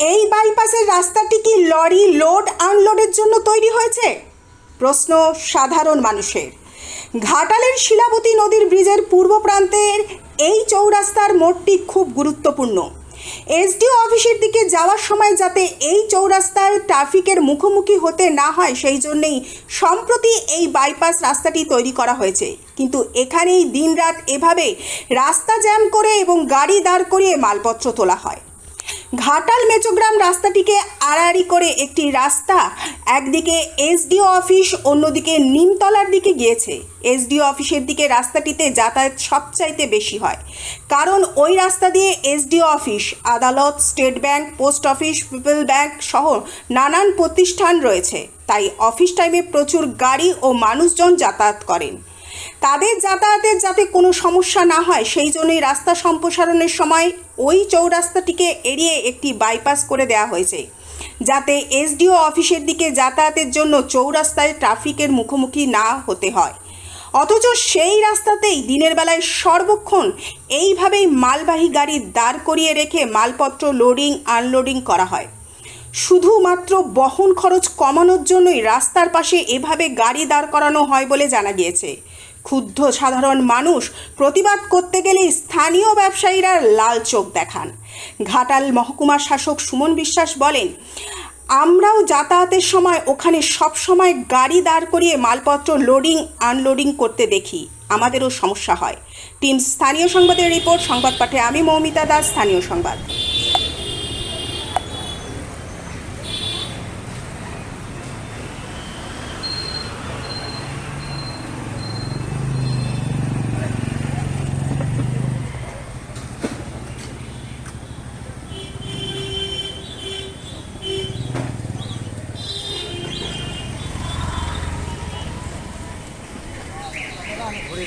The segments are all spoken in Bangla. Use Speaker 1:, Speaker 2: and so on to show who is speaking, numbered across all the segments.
Speaker 1: এই বাইপাসের রাস্তাটি কি লরি লোড আনলোডের জন্য তৈরি হয়েছে? প্রশ্ন সাধারণ মানুষের। ঘাটালের শিলাবতী নদীর ব্রিজের পূর্ব প্রান্তের এই চৌরাস্তার মোড়টি খুব গুরুত্বপূর্ণ। এসডিও অফিসের দিকে যাওয়ার সময় যাতে এই চৌরাস্তার ট্রাফিকের মুখোমুখি হতে না হয়, সেই জন্যেই সম্প্রতি এই বাইপাস রাস্তাটি তৈরি করা হয়েছে। কিন্তু এখানেই দিনরাত এভাবে রাস্তা জ্যাম করে এবং গাড়ি দাঁড় করিয়ে মালপত্র তোলা হয়। ঘাটাল মেচোগ্রাম রাস্তাটিকে আড়াআড়ি করে একটি রাস্তা। একদিকে এসডিও অফিস, অন্যদিকে নিমতলার দিকে গিয়েছে। এসডিও অফিসের দিকে রাস্তাটিতে যাতায়াত সবচাইতে বেশি হয়। কারণ ওই রাস্তা দিয়ে এসডিও অফিস, আদালত, state bank, post office, people bank সহ নানান প্রতিষ্ঠান রয়েছে। তাই অফিস টাইমে প্রচুর গাড়ি ও মানুষজন যাতায়াত করেন। তাদের যাতায়াতের যাতে কোনো সমস্যা না হয়, সেই জন্যই রাস্তা সম্প্রসারণের সময় ওই চৌরাস্তাটিকে এড়িয়ে একটি বাইপাস করে দেওয়া হয়েছে, যাতে এসডিও অফিসের দিকে যাতায়াতের জন্য চৌরাস্তায় ট্রাফিকের মুখোমুখি না হতে হয়। অথচ সেই রাস্তাতেই দিনের বেলায় সর্বক্ষণ এইভাবেই মালবাহী গাড়ি দাঁড় করিয়ে রেখে মালপত্র লোডিং আনলোডিং করা হয়। শুধুমাত্র বহন খরচ কমানোর জন্যই রাস্তার পাশে এভাবে গাড়ি দাঁড় করানো হয় বলে জানা গিয়েছে। ক্ষুব্ধ সাধারণ মানুষ প্রতিবাদ করতে গেলে স্থানীয় ব্যবসায়ীরা লাল চোখ দেখান। ঘাটাল মহকুমা শাসক সুমন বিশ্বাস বলেন, আমরাও যাতায়াতের সময় ওখানে সব সময় গাড়ি দাঁড় করিয়ে মালপত্র লোডিং আনলোডিং করতে দেখি। আমাদেরও সমস্যা হয়। টিম স্থানীয় সংবাদের রিপোর্ট, সংবাদ পাঠে আমি মৌমিতা দাস, স্থানীয় সংবাদ।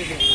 Speaker 1: everything.